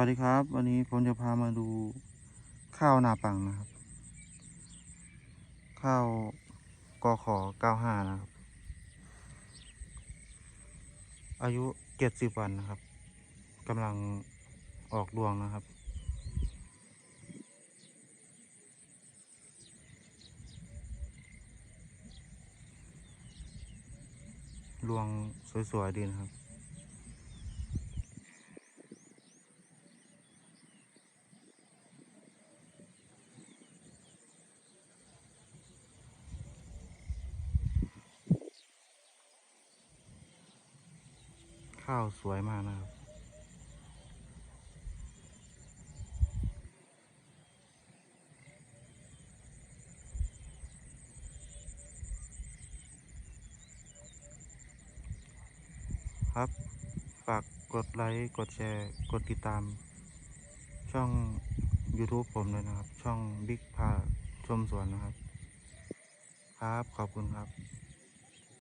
วัสดีครับ วันนี้ผมจะพามาดูข้าวนาปังนะครับ ข้าวกอขอ95 นะครับ อายุ 70 วันนะครับกำลังออกรวงนะครับ รวงสวย ๆ ดีนะครับ ข้าวสวยมากนะครับ ครับ ฝากกดไลค์ กดแชร์ กดติดตาม ช่อง YouTube ผมเลยนะครับ ช่องบิ๊กพาชมสวนนะครับ ครับ ขอบคุณครับ